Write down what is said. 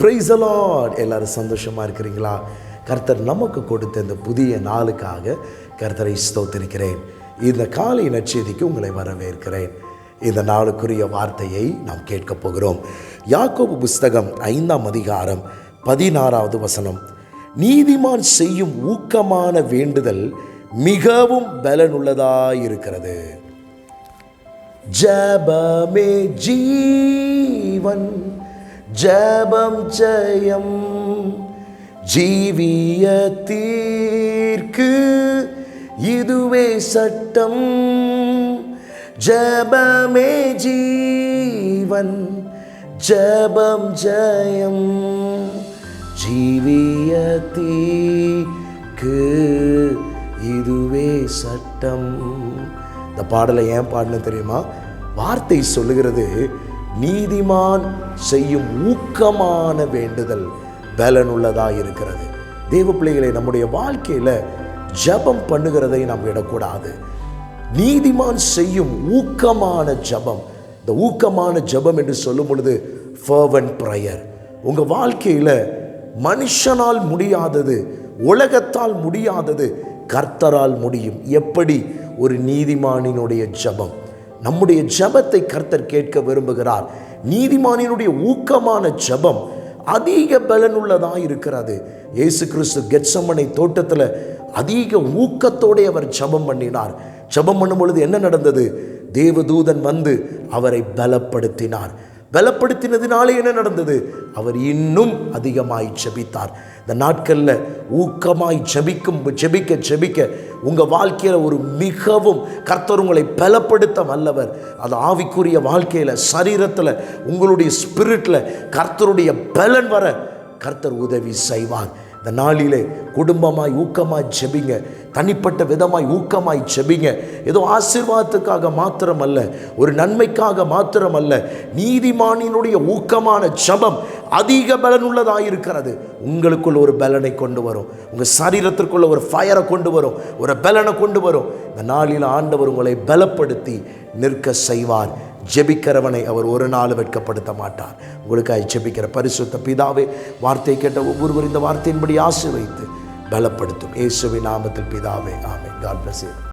Price allot எல்லாரும் சந்தோஷமாக இருக்கிறீங்களா? கர்த்தர் நமக்கு கொடுத்த இந்த புதிய நாளுக்காக கர்த்தரை ஸ்தோத்திருக்கிறேன். இந்த காலை நச்செய்திக்கு உங்களை வரவேற்கிறேன். இந்த நாளுக்குரிய வார்த்தையை நாம் கேட்கப் போகிறோம். யாக்கோபு புஸ்தகம் ஐந்தாம் அதிகாரம் பதினாறாவது வசனம். நீதிமான் செய்யும் ஊக்கமான வேண்டுதல் மிகவும் பலனுள்ளதாயிருக்கிறது. ஜபமே ஜீவன் ஜபம் ஜெயம். ஜீவியத்தீர்க்கு இதுவே சட்டம். ஜபமே ஜீவன் ஜபம் ஜயம். ஜீவிய தீக்கு இதுவே சட்டம். இந்த பாடலை ஏன் பாடணும் தெரியுமா? வார்த்தை சொல்லுகிறது நீதிமான் செய்யும் ஊக்கமான வேண்டுதல் பலனுள்ளதாக இருக்கிறது. தேவ பிள்ளைகளை நம்முடைய வாழ்க்கையில் ஜபம் பண்ணுகிறதை நாம் விடக்கூடாது. நீதிமான் செய்யும் ஊக்கமான ஜபம் இந்த ஊக்கமான ஜபம் என்று சொல்லும் பொழுது ஃபர்வன் ப்ரயர் உங்கள் வாழ்க்கையில் மனுஷனால் முடியாதது உலகத்தால் முடியாதது கர்த்தரால் முடியும். எப்படி? ஒரு நீதிமானினுடைய ஜபம். நம்முடைய ஜபத்தை கர்த்தர் கேட்க விரும்புகிறார். நீதிமானினுடைய ஊக்கமான ஜபம் அதிக பலனுள்ளதாக இருக்கிறது. இயேசு கிறிஸ்து கெட்சமனை தோட்டத்தில் அதிக ஊக்கத்தோடு அவர் ஜபம் பண்ணினார். ஜபம் பண்ணும் பொழுது என்ன நடந்தது? தேவதூதன் வந்து அவரை பலப்படுத்தினார். பலப்படுத்தினதினாலே என்ன நடந்தது? அவர் இன்னும் அதிகமாய் ஜெபித்தார். இந்த நாட்களில் ஊக்கமாய் ஜெபிக்கும் ஜெபிக்க ஜெபிக்க உங்கள் வாழ்க்கையில் ஒரு மிகவும் கர்த்தர் உங்களை பலப்படுத்த வல்லவர். அது ஆவிக்குரிய வாழ்க்கையில் சரீரத்தில் உங்களுடைய ஸ்பிரிட்டில் கர்த்தருடைய பலன் வர கர்த்தர் உதவி செய்வார். இந்த நாளிலே குடும்பமாய் ஊக்கமாய் ஜெபிங்க. தனிப்பட்ட விதமாய் ஊக்கமாய் ஜெபிங்க. ஏதோ ஆசீர்வாதத்துக்காக மாத்திரமல்ல ஒரு நன்மைக்காக மாத்திரமல்ல நீதிமானினுடைய ஊக்கமான ஜபம் அதிக பலனுள்ளதாக இருக்கிறது. உங்களுக்குள்ள ஒரு பலனை கொண்டு வரும். உங்கள் சரீரத்திற்குள்ள ஒரு ஃபயரை கொண்டு வரும். ஒரு பலனை கொண்டு வரும். இந்த நாளில் ஆண்டவர் உங்களை பலப்படுத்தி நிற்க செய்வார். ஜெபிக்கிறவனை அவர் ஒரு நாள் வெட்கப்படுத்த மாட்டார் உங்களுக்காக ஜெபிக்கிற பரிசுத்த பிதாவே வார்த்தை கேட்ட ஒவ்வொருவர் இந்த வார்த்தையின்படி ஆசீர்வைத்து பலப்படுத்தும். இயேசுவின் நாமத்தில் பிதாவே ஆமே காட் பிளஸ்